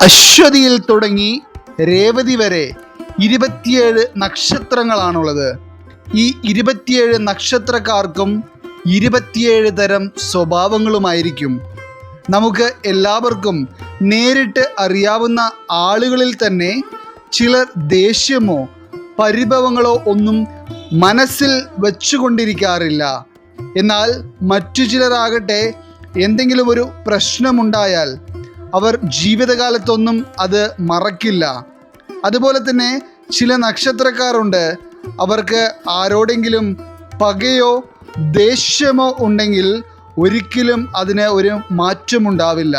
അശ്വതിയിൽ തുടങ്ങി രേവതി വരെ ഇരുപത്തിയേഴ് നക്ഷത്രങ്ങളാണുള്ളത്. ഈ ഇരുപത്തിയേഴ് നക്ഷത്രക്കാർക്കും ഇരുപത്തിയേഴ് തരം സ്വഭാവങ്ങളുമായിരിക്കും. നമുക്ക് എല്ലാവർക്കും നേരിട്ട് അറിയാവുന്ന ആളുകളിൽ തന്നെ ചിലർ ദേഷ്യമോ പരിഭവങ്ങളോ ഒന്നും മനസ്സിൽ വച്ചുകൊണ്ടിരിക്കാറില്ല. എന്നാൽ മറ്റു ചിലരാകട്ടെ എന്തെങ്കിലും ഒരു പ്രശ്നമുണ്ടായാൽ അവർ ജീവിതകാലത്തൊന്നും അത് മറക്കില്ല. അതുപോലെ തന്നെ ചില നക്ഷത്രക്കാരുണ്ട്. അവർക്ക് ആരോടെങ്കിലും പകയോ ദേഷ്യമോ ഉണ്ടെങ്കിൽ ഒരിക്കലും അതിന് ഒരു മാറ്റമുണ്ടാവില്ല.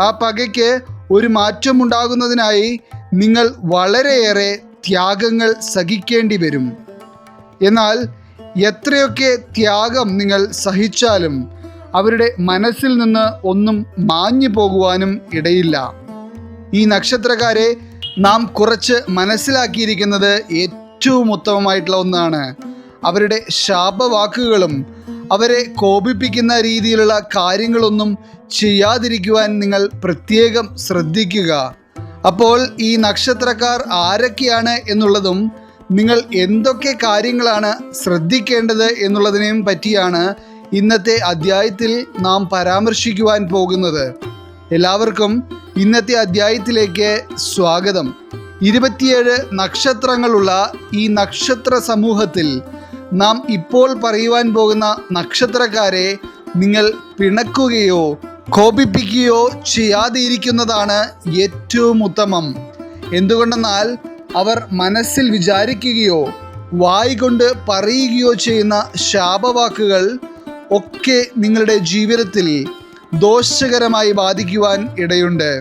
ആ പകയ്ക്ക് ഒരു മാറ്റമുണ്ടാകുന്നതിനായി നിങ്ങൾ വളരെയേറെ ത്യാഗങ്ങൾ സഹിക്കേണ്ടി വരും. എന്നാൽ എത്രയൊക്കെ ത്യാഗം നിങ്ങൾ സഹിച്ചാലും അവരുടെ മനസ്സിൽ നിന്ന് ഒന്നും മാഞ്ഞു പോകുവാനും ഇടയില്ല. ഈ നക്ഷത്രക്കാരെ നാം കുറച്ച് മനസ്സിലാക്കിയിരിക്കുന്നത് ഏറ്റവും ഉത്തമമായിട്ടുള്ള ഒന്നാണ്. അവരുടെ ശാപവാക്കുകളും അവരെ കോപിപ്പിക്കുന്ന രീതിയിലുള്ള കാര്യങ്ങളൊന്നും ചെയ്യാതിരിക്കുവാൻ നിങ്ങൾ പ്രത്യേകം ശ്രദ്ധിക്കുക. അപ്പോൾ ഈ നക്ഷത്രക്കാർ ആരൊക്കെയാണ് എന്നുള്ളതും നിങ്ങൾ എന്തൊക്കെ കാര്യങ്ങളാണ് ശ്രദ്ധിക്കേണ്ടത് എന്നുള്ളതിനെയും പറ്റിയാണ് ഇന്നത്തെ അധ്യായത്തിൽ നാം പരാമർശിക്കുവാൻ പോകുന്നത്. എല്ലാവർക്കും ഇന്നത്തെ അധ്യായത്തിലേക്ക് സ്വാഗതം. ഇരുപത്തിയേഴ് നക്ഷത്രങ്ങളുള്ള ഈ നക്ഷത്ര സമൂഹത്തിൽ നാം ഇപ്പോൾ പറയുവാൻ പോകുന്ന നക്ഷത്രക്കാരെ നിങ്ങൾ പിണക്കുകയോ കോപിപ്പിക്കുകയോ ചെയ്യാതിരിക്കുന്നതാണ് ഏറ്റവും ഉത്തമം. എന്തുകൊണ്ടെന്നാൽ അവർ മനസ്സിൽ വിചാരിക്കുകയോ വായി കൊണ്ട് പറയുകയോ ചെയ്യുന്ന ശാപവാക്കുകൾ ഒക്കെ നിങ്ങളുടെ ജീവിതത്തിൽ ദോഷകരമായി ബാധിക്കുവാൻ ഇടയുണ്ട്.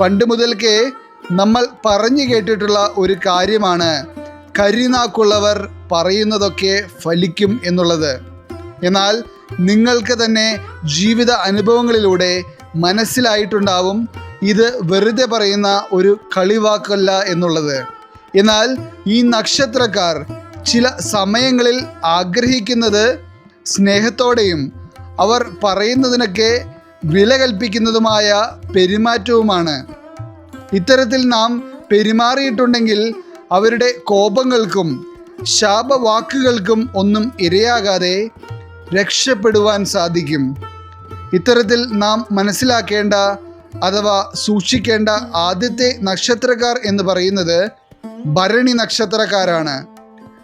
പണ്ട് മുതൽക്കേ നമ്മൾ പറഞ്ഞു കേട്ടിട്ടുള്ള ഒരു കാര്യമാണ് കരിനാക്കുള്ളവർ പറയുന്നതൊക്കെ ഫലിക്കും എന്നുള്ളത്. എന്നാൽ നിങ്ങൾക്ക് തന്നെ ജീവിത അനുഭവങ്ങളിലൂടെ മനസ്സിലായിട്ടുണ്ടാവും ഇത് വെറുതെ പറയുന്ന ഒരു കളിവാക്കല്ല എന്നുള്ളത്. എന്നാൽ ഈ നക്ഷത്രക്കാർ ചില സമയങ്ങളിൽ ആഗ്രഹിക്കുന്നത് സ്നേഹത്തോടെയും അവർ പറയുന്നതിനൊക്കെ വില കൽപ്പിക്കുന്നതുമായ പെരുമാറ്റവുമാണ്. ഇത്തരത്തിൽ നാം പെരുമാറിയിട്ടുണ്ടെങ്കിൽ അവരുടെ കോപങ്ങൾക്കും ശാപവാക്കുകൾക്കും ഒന്നും ഇരയാകാതെ രക്ഷപ്പെടുവാൻ സാധിക്കും. ഇത്തരത്തിൽ നാം മനസ്സിലാക്കേണ്ട അഥവാ സൂക്ഷിക്കേണ്ട ആദ്യത്തെ നക്ഷത്രക്കാർ എന്ന് പറയുന്നത് ഭരണി നക്ഷത്രക്കാരാണ്.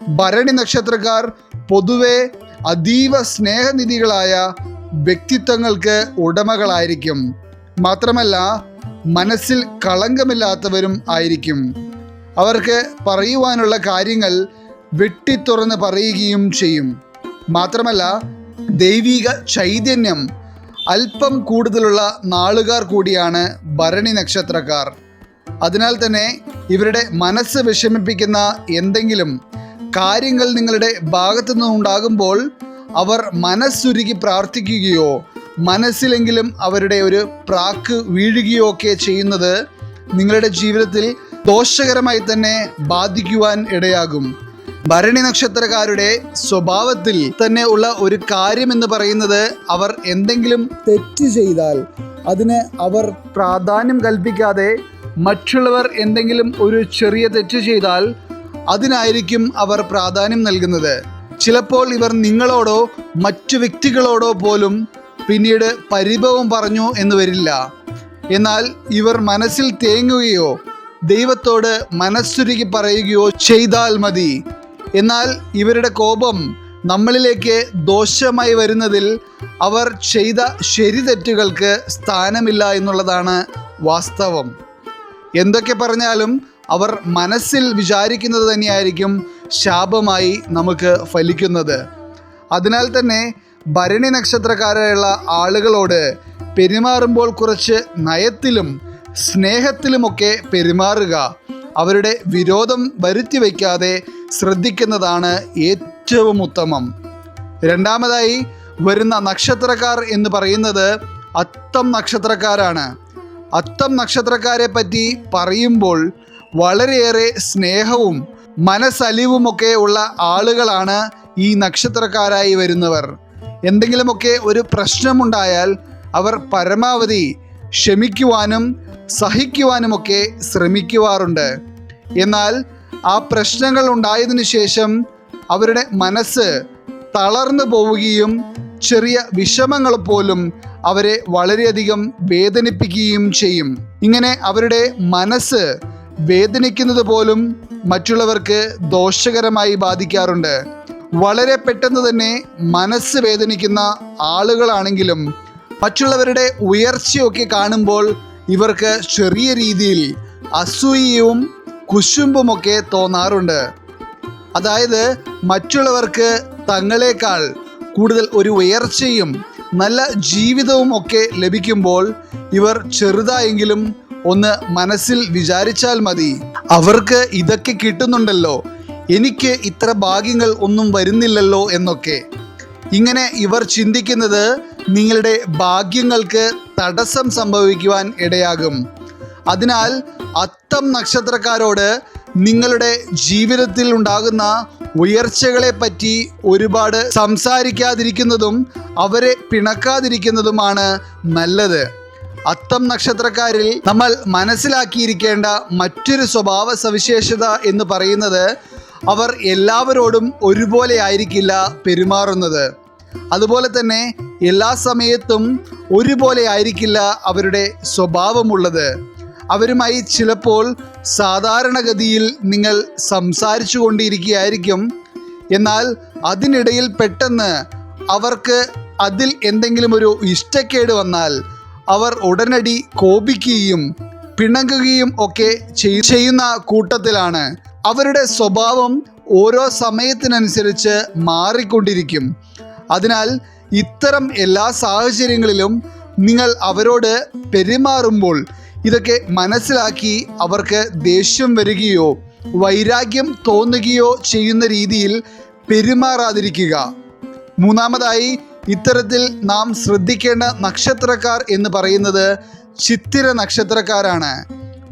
ഭരണി നക്ഷത്രക്കാർ പൊതുവെ അതീവ സ്നേഹനിധികളായ വ്യക്തിത്വങ്ങൾക്ക് ഉടമകളായിരിക്കും. മാത്രമല്ല മനസ്സിൽ കളങ്കമില്ലാത്തവരും ആയിരിക്കും. അവർക്ക് പറയുവാനുള്ള കാര്യങ്ങൾ വെട്ടിത്തുറന്ന് പറയുകയും ചെയ്യും. മാത്രമല്ല ദൈവിക ചൈതന്യം അല്പം കൂടുതലുള്ള നാളുകാർ കൂടിയാണ് ഭരണി നക്ഷത്രക്കാർ. അതിനാൽ തന്നെ ഇവരുടെ മനസ്സ് വിഷമിപ്പിക്കുന്ന എന്തെങ്കിലും കാര്യങ്ങൾ നിങ്ങളുടെ ഭാഗത്തു നിന്നുണ്ടാകുമ്പോൾ അവർ മനസ്സുരുകി പ്രാർത്ഥിക്കുകയോ മനസ്സിലെങ്കിലും അവരുടെ ഒരു പ്രാക്ക് വീഴുകയോ ഒക്കെ ചെയ്യുന്നത് നിങ്ങളുടെ ജീവിതത്തിൽ ദോഷകരമായി തന്നെ ബാധിക്കുവാൻ ഇടയാകും. ഭരണി നക്ഷത്രക്കാരുടെ സ്വഭാവത്തിൽ തന്നെ ഉള്ള ഒരു കാര്യം എന്ന് പറയുന്നത് അവർ എന്തെങ്കിലും തെറ്റ് ചെയ്താൽ അതിന് അവർ പ്രാധാന്യം കൽപ്പിക്കാതെ മറ്റുള്ളവർ എന്തെങ്കിലും ഒരു ചെറിയ തെറ്റ് ചെയ്താൽ അതിനായിരിക്കും അവർ പ്രാധാന്യം നൽകുന്നത്. ചിലപ്പോൾ ഇവർ നിങ്ങളോടോ മറ്റു വ്യക്തികളോടോ പോലും പിന്നീട് പരിഭവം പറഞ്ഞു എന്ന് വരില്ല. എന്നാൽ ഇവർ മനസ്സിൽ തേങ്ങുകയോ ദൈവത്തോട് മനസ്സുരുകി പറയുകയോ ചെയ്താൽ മതി. എന്നാൽ ഇവരുടെ കോപം നമ്മളിലേക്ക് ദോഷമായി വരുന്നതിൽ അവർ ചെയ്ത ശരി തെറ്റുകൾക്ക് സ്ഥാനമില്ല എന്നുള്ളതാണ് വാസ്തവം. എന്തൊക്കെ പറഞ്ഞാലും അവർ മനസ്സിൽ വിചാരിക്കുന്നത് തന്നെയായിരിക്കും ശാപമായി നമുക്ക് ഫലിക്കുന്നത്. അതിനാൽ തന്നെ ഭരണി നക്ഷത്രക്കാരായുള്ള ആളുകളോട് പെരുമാറുമ്പോൾ കുറച്ച് നയത്തിലും സ്നേഹത്തിലുമൊക്കെ പെരുമാറുക. അവരുടെ വിരോധം വരുത്തി വയ്ക്കാതെ ശ്രദ്ധിക്കുന്നതാണ് ഏറ്റവും ഉത്തമം. രണ്ടാമതായി വരുന്ന നക്ഷത്രക്കാർ എന്ന് പറയുന്നത് അത്തം നക്ഷത്രക്കാരാണ്. അത്തം നക്ഷത്രക്കാരെ പറ്റി പറയുമ്പോൾ വളരെയേറെ സ്നേഹവും മനസ്സലിവുമൊക്കെ ഉള്ള ആളുകളാണ് ഈ നക്ഷത്രക്കാരായി വരുന്നവർ. എന്തെങ്കിലുമൊക്കെ ഒരു പ്രശ്നമുണ്ടായാൽ അവർ പരമാവധി ക്ഷമിക്കുവാനും സഹിക്കുവാനുമൊക്കെ ശ്രമിക്കുവാറുണ്ട്. എന്നാൽ ആ പ്രശ്നങ്ങൾ ഉണ്ടായതിനു ശേഷം അവരുടെ മനസ്സ് തളർന്നു പോവുകയും ചെറിയ വിഷമങ്ങൾ പോലും അവരെ വളരെയധികം വേദനിപ്പിക്കുകയും ചെയ്യും. ഇങ്ങനെ അവരുടെ മനസ്സ് വേദനിക്കുന്നത് പോലും മറ്റുള്ളവർക്ക് ദോഷകരമായി ബാധിക്കാറുണ്ട്. വളരെ പെട്ടെന്ന് തന്നെ മനസ്സ് വേദനിക്കുന്ന ആളുകളാണെങ്കിലും മറ്റുള്ളവരുടെ ഉയർച്ചയൊക്കെ കാണുമ്പോൾ ഇവർക്ക് ചെറിയ രീതിയിൽ അസൂയയും കുശുമ്പുമൊക്കെ തോന്നാറുണ്ട്. അതായത് മറ്റുള്ളവർക്ക് തങ്ങളെക്കാൾ കൂടുതൽ ഒരു ഉയർച്ചയും നല്ല ജീവിതവും ഒക്കെ ലഭിക്കുമ്പോൾ ഇവർ ചെറുതായെങ്കിലും ഒന്ന് മനസ്സിൽ വിചാരിച്ചാൽ മതി. അവർക്ക് ഇതൊക്കെ കിട്ടുന്നുണ്ടല്ലോ. എനിക്ക് ഇത്ര ഭാഗ്യങ്ങൾ ഒന്നും വരുന്നില്ലല്ലോ എന്നൊക്കെ. ഇങ്ങനെ ഇവർ ചിന്തിക്കുന്നത് നിങ്ങളുടെ ഭാഗ്യങ്ങൾക്ക് തടസ്സം സംഭവിക്കുവാൻ ഇടയാകും. അതിനാൽ അത്തം നക്ഷത്രക്കാരോട് നിങ്ങളുടെ ജീവിതത്തിൽ ഉണ്ടാകുന്ന ഉയർച്ചകളെ പറ്റി ഒരുപാട് സംസാരിക്കാതിരിക്കുന്നതും അവരെ പിണക്കാതിരിക്കുന്നതുമാണ് നല്ലത്. അത്തം നക്ഷത്രക്കാരിൽ നമ്മൾ മനസ്സിലാക്കിയിരിക്കേണ്ട മറ്റൊരു സ്വഭാവ സവിശേഷത എന്ന് പറയുന്നത് അവർ എല്ലാവരോടും ഒരുപോലെ ആയിരിക്കില്ല പെരുമാറുന്നത്. അതുപോലെ തന്നെ എല്ലാ സമയത്തും ഒരുപോലെ ആയിരിക്കില്ല അവരുടെ സ്വഭാവമുള്ളത്. അവരുമായി ചിലപ്പോൾ സാധാരണഗതിയിൽ നിങ്ങൾ സംസാരിച്ചു കൊണ്ടിരിക്കുകയായിരിക്കും. എന്നാൽ അതിനിടയിൽ പെട്ടെന്ന് അവർക്ക് അതിൽ എന്തെങ്കിലും ഒരു ഇഷ്ടക്കേട് വന്നാൽ അവർ ഉടനടി കോപിക്കുകയും പിണങ്ങുകയും ഒക്കെ ചെയ്യുന്ന കൂട്ടത്തിലാണ്. അവരുടെ സ്വഭാവം ഓരോ സമയത്തിനനുസരിച്ച് മാറിക്കൊണ്ടിരിക്കും. അതിനാൽ ഇത്തരം എല്ലാ സാഹചര്യങ്ങളിലും നിങ്ങൾ അവരോട് പെരുമാറുമ്പോൾ ഇതൊക്കെ മനസ്സിലാക്കി അവർക്ക് ദേഷ്യം വരികയോ വൈരാഗ്യം തോന്നുകയോ ചെയ്യുന്ന രീതിയിൽ പെരുമാറാതിരിക്കുക. മൂന്നാമതായി ഇത്തരത്തിൽ നാം ശ്രദ്ധിക്കേണ്ട നക്ഷത്രക്കാർ എന്ന് പറയുന്നത് ചിത്തിര നക്ഷത്രക്കാരാണ്.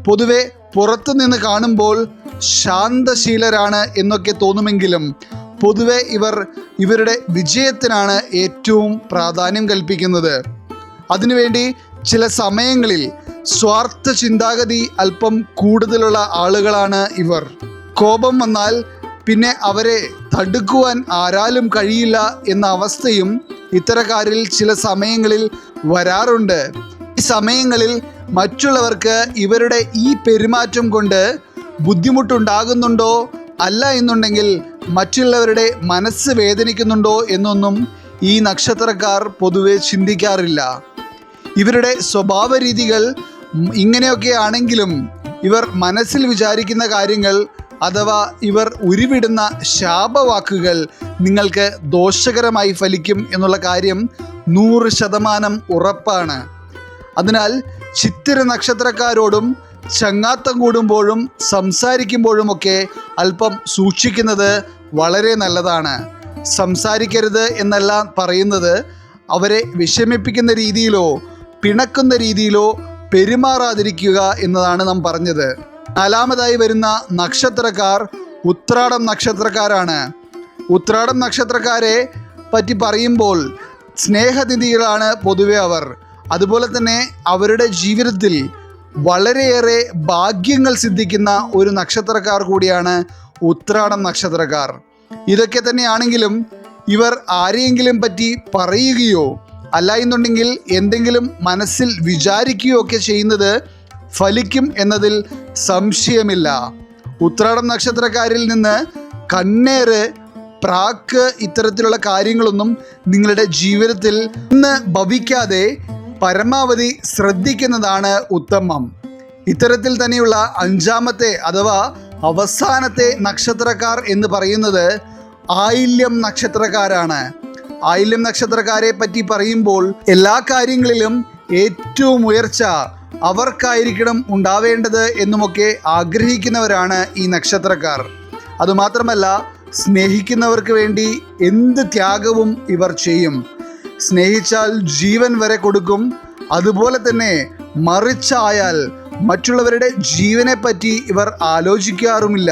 പൊതുവെ പുറത്തുനിന്ന് കാണുമ്പോൾ ശാന്തശീലരാണ് എന്നൊക്കെ തോന്നുമെങ്കിലും പൊതുവെ ഇവർ ഇവരുടെ വിജയത്തിനാണ് ഏറ്റവും പ്രാധാന്യം കൽപ്പിക്കുന്നത്. അതിനുവേണ്ടി ചില സമയങ്ങളിൽ സ്വാർത്ഥ ചിന്താഗതി അല്പം കൂടുതലുള്ള ആളുകളാണ് ഇവർ. കോപം വന്നാൽ പിന്നെ അവരെ തടുക്കുവാൻ ആരാലും കഴിയില്ല എന്ന അവസ്ഥയും ഇത്തരക്കാരിൽ ചില സമയങ്ങളിൽ വരാറുണ്ട്. ഈ സമയങ്ങളിൽ മറ്റുള്ളവർക്ക് ഇവരുടെ ഈ പെരുമാറ്റം കൊണ്ട് ബുദ്ധിമുട്ടുണ്ടാകുന്നുണ്ടോ? അല്ല എന്നുണ്ടെങ്കിൽ മറ്റുള്ളവരുടെ മനസ്സ് വേദനിക്കുന്നുണ്ടോ എന്നൊന്നും ഈ നക്ഷത്രക്കാർ പൊതുവെ ചിന്തിക്കാറില്ല. ഇവരുടെ സ്വഭാവ രീതികൾ ഇങ്ങനെയൊക്കെ ആണെങ്കിലും ഇവർ മനസ്സിൽ വിചാരിക്കുന്ന കാര്യങ്ങൾ അഥവാ ഇവർ ഉരുവിടുന്ന ശാപവാക്കുകൾ നിങ്ങൾക്ക് ദോഷകരമായി ഫലിക്കും എന്നുള്ള കാര്യം നൂറ് ശതമാനം ഉറപ്പാണ്. അതിനാൽ ചിത്തിര നക്ഷത്രക്കാരോടും ചങ്ങാത്തം കൂടുമ്പോഴും സംസാരിക്കുമ്പോഴുമൊക്കെ അല്പം സൂക്ഷിക്കുന്നത് വളരെ നല്ലതാണ്. സംസാരിക്കരുത് എന്നല്ല പറയുന്നത്. അവരെ വിഷമിപ്പിക്കുന്ന രീതിയിലോ പിണക്കുന്ന രീതിയിലോ പെരുമാറാതിരിക്കുക എന്നതാണ് നാം പറഞ്ഞത്. നാലാമതായി വരുന്ന നക്ഷത്രക്കാർ ഉത്രാടം നക്ഷത്രക്കാരാണ്. ഉത്രാടം നക്ഷത്രക്കാരെ പറ്റി പറയുമ്പോൾ സ്നേഹനിധികളാണ് പൊതുവെ അവർ. അതുപോലെ തന്നെ അവരുടെ ജീവിതത്തിൽ വളരെയേറെ ഭാഗ്യങ്ങൾ സിദ്ധിക്കുന്ന ഒരു നക്ഷത്രക്കാർ കൂടിയാണ് ഉത്രാടം നക്ഷത്രക്കാർ. ഇതൊക്കെ തന്നെയാണെങ്കിലും ഇവർ ആരെയെങ്കിലും പറ്റി പറയുകയോ അല്ല എന്നുണ്ടെങ്കിൽ എന്തെങ്കിലും മനസ്സിൽ വിചാരിക്കുകയോ ഒക്കെ ചെയ്യുന്നത് ഫലിക്കും എന്നതിൽ സംശയമില്ല. ഉത്രാടം നക്ഷത്രക്കാരിൽ നിന്ന് കണ്ണേറ് പ്രാക്ക് ഇത്തരത്തിലുള്ള കാര്യങ്ങളൊന്നും നിങ്ങളുടെ ജീവിതത്തിൽ ഇന്ന് ഭവിക്കാതെ പരമാവധി ശ്രദ്ധിക്കുന്നതാണ് ഉത്തമം. ഇത്തരത്തിൽ തന്നെയുള്ള അഞ്ചാമത്തെ അഥവാ അവസാനത്തെ നക്ഷത്രക്കാർ എന്ന് പറയുന്നത് ആയില്യം നക്ഷത്രക്കാരാണ്. ആയില്യം നക്ഷത്രക്കാരെ പറ്റി പറയുമ്പോൾ എല്ലാ കാര്യങ്ങളിലും ഏറ്റവും ഉയർച്ച അവർക്കായിരിക്കണം ഉണ്ടാവേണ്ടത് എന്നുമൊക്കെ ആഗ്രഹിക്കുന്നവരാണ് ഈ നക്ഷത്രക്കാർ. അതുമാത്രമല്ല സ്നേഹിക്കുന്നവർക്ക് വേണ്ടി എന്ത് ത്യാഗവും ഇവർ ചെയ്യും. സ്നേഹിച്ചാൽ ജീവൻ വരെ കൊടുക്കും. അതുപോലെ തന്നെ മറിച്ചായാൽ മറ്റുള്ളവരുടെ ജീവനെ പറ്റി ഇവർ ആലോചിക്കാറുമില്ല.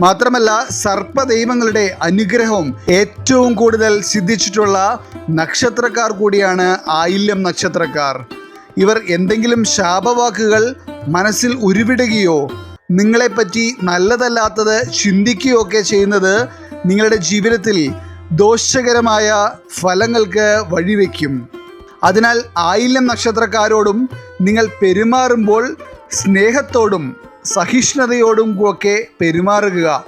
മാത്രമല്ല സർപ്പദൈവങ്ങളുടെ അനുഗ്രഹം ഏറ്റവും കൂടുതൽ സിദ്ധിച്ചിട്ടുള്ള നക്ഷത്രക്കാർ കൂടിയാണ് ആയില്യം നക്ഷത്രക്കാർ. ഇവർ എന്തെങ്കിലും ശാപവാക്കുകൾ മനസ്സിൽ ഉരുവിടുകയോ നിങ്ങളെപ്പറ്റി നല്ലതല്ലാത്തത് ചിന്തിക്കുകയോ ഒക്കെ ചെയ്യുന്നത് നിങ്ങളുടെ ജീവിതത്തിൽ ദോഷകരമായ ഫലങ്ങൾക്ക് വഴിവെക്കും. അതിനാൽ ആയില്യം നക്ഷത്രക്കാരോടും നിങ്ങൾ പെരുമാറുമ്പോൾ സ്നേഹത്തോടും സഹിഷ്ണുതയോടും ഒക്കെ പെരുമാറുക.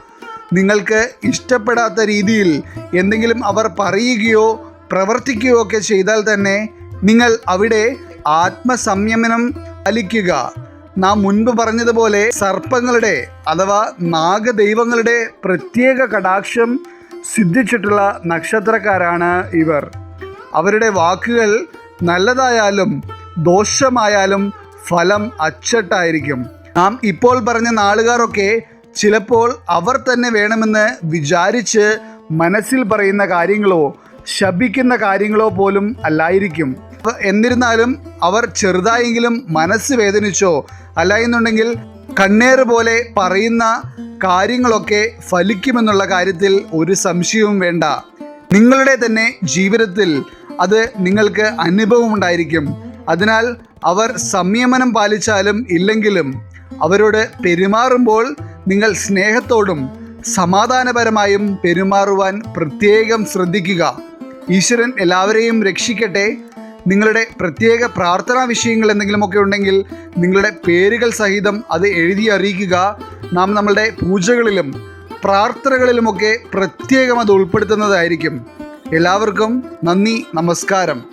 നിങ്ങൾക്ക് ഇഷ്ടപ്പെടാത്ത രീതിയിൽ എന്തെങ്കിലും അവർ പറയുകയോ പ്രവർത്തിക്കുകയോ ഒക്കെ ചെയ്താൽ തന്നെ നിങ്ങൾ അവിടെ ആത്മസംയമനം പാലിക്കുക. നാം മുൻപ് പറഞ്ഞതുപോലെ സർപ്പങ്ങളുടെ അഥവാ നാഗദൈവങ്ങളുടെ പ്രത്യേക കടാക്ഷം സിദ്ധിച്ചിട്ടുള്ള നക്ഷത്രക്കാരാണ് ഇവർ. അവരുടെ വാക്കുകൾ നല്ലതായാലും ദോഷമായാലും ഫലം അച്ചട്ടായിരിക്കും. നാം ഇപ്പോൾ പറഞ്ഞ നാളുകാരൊക്കെ ചിലപ്പോൾ അവർ തന്നെ വേണമെന്ന് വിചാരിച്ച് മനസ്സിൽ പറയുന്ന കാര്യങ്ങളോ ശപിക്കുന്ന കാര്യങ്ങളോ പോലും അല്ലായിരിക്കും. എന്നിരുന്നാലും അവർ ചെറുതായെങ്കിലും മനസ്സ് വേദനിച്ചോ അല്ല എന്നുണ്ടെങ്കിൽ കണ്ണേറ് പോലെ പറയുന്ന കാര്യങ്ങളൊക്കെ ഫലിക്കുമെന്നുള്ള കാര്യത്തിൽ ഒരു സംശയവും വേണ്ട. നിങ്ങളുടെ തന്നെ ജീവിതത്തിൽ അത് നിങ്ങൾക്ക് അനുഭവം ഉണ്ടായിരിക്കും. അതിനാൽ അവർ സംയമനം പാലിച്ചാലും ഇല്ലെങ്കിലും അവരോട് പെരുമാറുമ്പോൾ നിങ്ങൾ സ്നേഹത്തോടും സമാധാനപരമായും പെരുമാറുവാൻ പ്രത്യേകം ശ്രദ്ധിക്കുക. ഈശ്വരൻ എല്ലാവരെയും രക്ഷിക്കട്ടെ. നിങ്ങളുടെ പ്രത്യേക പ്രാർത്ഥനാ വിഷയങ്ങൾ എന്തെങ്കിലുമൊക്കെ ഉണ്ടെങ്കിൽ നിങ്ങളുടെ പേരുകൾ സഹിതം അത് എഴുതി അറിയിക്കുക. നാം നമ്മളുടെ പൂജകളിലും പ്രാർത്ഥനകളിലുമൊക്കെ പ്രത്യേകം അത് ഉൾപ്പെടുത്തുന്നതായിരിക്കും. എല്ലാവർക്കും നന്ദി നമസ്കാരം.